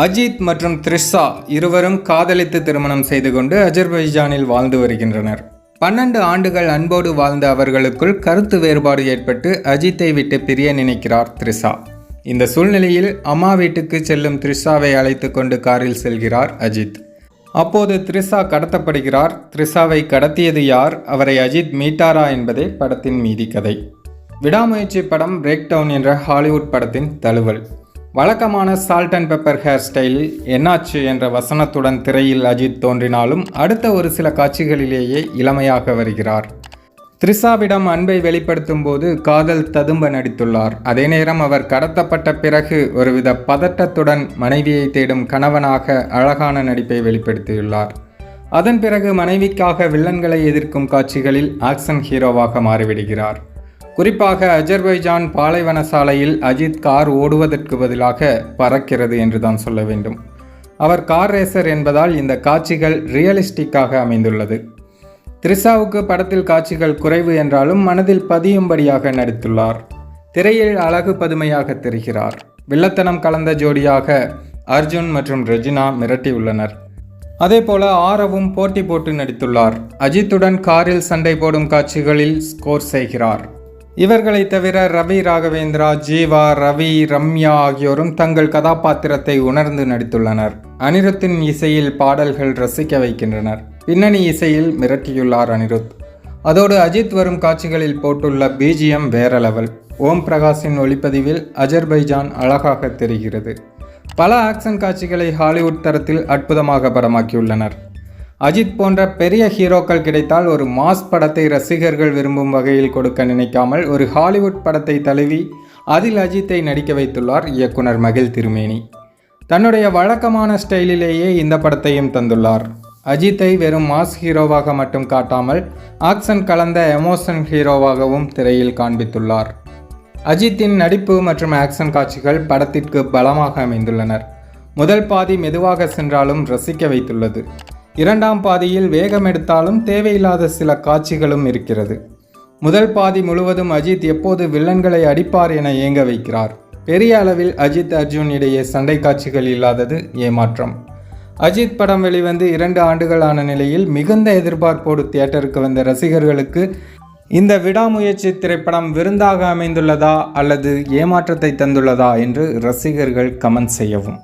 அஜித் மற்றும் த்ரிஷா இருவரும் காதலித்து திருமணம் செய்து கொண்டு அஜர்பைஜானில் வாழ்ந்து வருகின்றனர். பன்னெண்டு ஆண்டுகள் அன்போடு வாழ்ந்த அவர்களுக்குள் கருத்து வேறுபாடு ஏற்பட்டு அஜித்தை விட்டு பிரிய நினைக்கிறார் த்ரிஷா. இந்த சூழ்நிலையில் அம்மா வீட்டுக்கு செல்லும் த்ரிஷாவை அழைத்து கொண்டு காரில் செல்கிறார் அஜித். அப்போது த்ரிஷா கடத்தப்படுகிறார். த்ரிஷாவை கடத்தியது யார்? அவரை அஜித் மீட்டாரா என்பதே படத்தின் மீதி கதை. விடாமுயற்சி படம் பிரேக் டவுன் என்ற ஹாலிவுட் படத்தின் தழுவல். வழக்கமான சால்ட் அண்ட் பெப்பர் ஹேர் ஸ்டைலில் என்னாச்சு என்ற வசனத்துடன் திரையில் அஜித் தோன்றினாலும் அடுத்த ஒரு சில காட்சிகளிலேயே இளமையாக வருகிறார். த்ரிஷாவிடம் அன்பை வெளிப்படுத்தும் போது காதல் ததும்ப நடித்துள்ளார். அதே நேரம் அவர் கடத்தப்பட்ட பிறகு ஒருவித பதட்டத்துடன் மனைவியை தேடும் கணவனாக அழகான நடிப்பை வெளிப்படுத்தியுள்ளார். அதன் பிறகு மனைவிக்காக வில்லன்களை எதிர்க்கும் காட்சிகளில் ஆக்ஷன் ஹீரோவாக மாறிவிடுகிறார். குறிப்பாக அஜர்பைஜான் பாலைவன சாலையில் அஜித் கார் ஓடுவதற்கு பதிலாக பறக்கிறது என்று தான் சொல்ல வேண்டும். அவர் கார் ரேசர் என்பதால் இந்த காட்சிகள் ரியலிஸ்டிக்காக அமைந்துள்ளது. த்ரிஷாவுக்கு படத்தில் காட்சிகள் குறைவு என்றாலும் மனதில் பதியும்படியாக நடித்துள்ளார். திரையில் அழகு பதுமையாக தெரிகிறார். வில்லத்தனம் கலந்த ஜோடியாக அர்ஜுன் மற்றும் ரெஜினா மிரட்டியுள்ளனர் அதேபோல ஆரவும் போட்டி போட்டு நடித்துள்ளார். அஜித்துடன் காரில் சண்டை போடும் காட்சிகளில் ஸ்கோர் செய்கிறார். இவர்களை தவிர ரவி ராகவேந்திரா ஜீவா ரவி ரம்யா ஆகியோரும் தங்கள் கதாபாத்திரத்தை உணர்ந்து நடித்துள்ளனர். அனிருத்தின் இசையில் பாடல்கள் ரசிக்க வைக்கின்றனர். பின்னணி இசையில் மிரட்டியுள்ளார் அனிருத். அதோடு அஜித் வரும் காட்சிகளில் போட்டுள்ள பிஜிஎம் வேற லெவல். ஓம் பிரகாஷின் ஒளிப்பதிவில் அஜர்பைஜான் அழகாக தெரிகிறது. பல ஆக்ஷன் காட்சிகளை ஹாலிவுட் தரத்தில் அற்புதமாக படமாக்கியுள்ளனர். அஜித் போன்ற பெரிய ஹீரோக்கள் கிடைத்தால் ஒரு மாஸ் படத்தை ரசிகர்கள் விரும்பும் வகையில் கொடுக்க நினைக்காமல் ஒரு ஹாலிவுட் படத்தை தழுவி அதில் அஜித்தை நடிக்க வைத்துள்ளார் இயக்குனர் மகிழ் திருமேனி. தன்னுடைய வழக்கமான ஸ்டைலிலேயே இந்த படத்தையும் தந்துள்ளார். அஜித்தை வெறும் மாஸ் ஹீரோவாக மட்டும் காட்டாமல் ஆக்ஷன் கலந்த எமோஷன் ஹீரோவாகவும் திரையில் காண்பித்துள்ளார். அஜித்தின் நடிப்பு மற்றும் ஆக்ஷன் காட்சிகள் படத்திற்கு பலமாக அமைந்துள்ளனர். முதல் பாதி மெதுவாக சென்றாலும் ரசிக்க வைத்துள்ளது. இரண்டாம் பாதியில் வேகம் எடுத்தாலும் தேவையில்லாத சில காட்சிகளும் இருக்கிறது. முதல் பாதி முழுவதும் அஜித் எப்போது வில்லன்களை அடிப்பார் என ஏங்க வைக்கிறார்? பெரிய அளவில் அஜித் அர்ஜுன் இடையே சண்டை காட்சிகள் இல்லாதது ஏமாற்றம். அஜித் படம் வெளிவந்து இரண்டு ஆண்டுகளான நிலையில் மிகுந்த எதிர்பார்ப்போடு தியேட்டருக்கு வந்த ரசிகர்களுக்கு இந்த விடாமுயற்சி திரைப்படம் விருந்தாக அமைந்துள்ளதா அல்லது ஏமாற்றத்தை தந்துள்ளதா என்று ரசிகர்கள் கமெண்ட் செய்யவும்.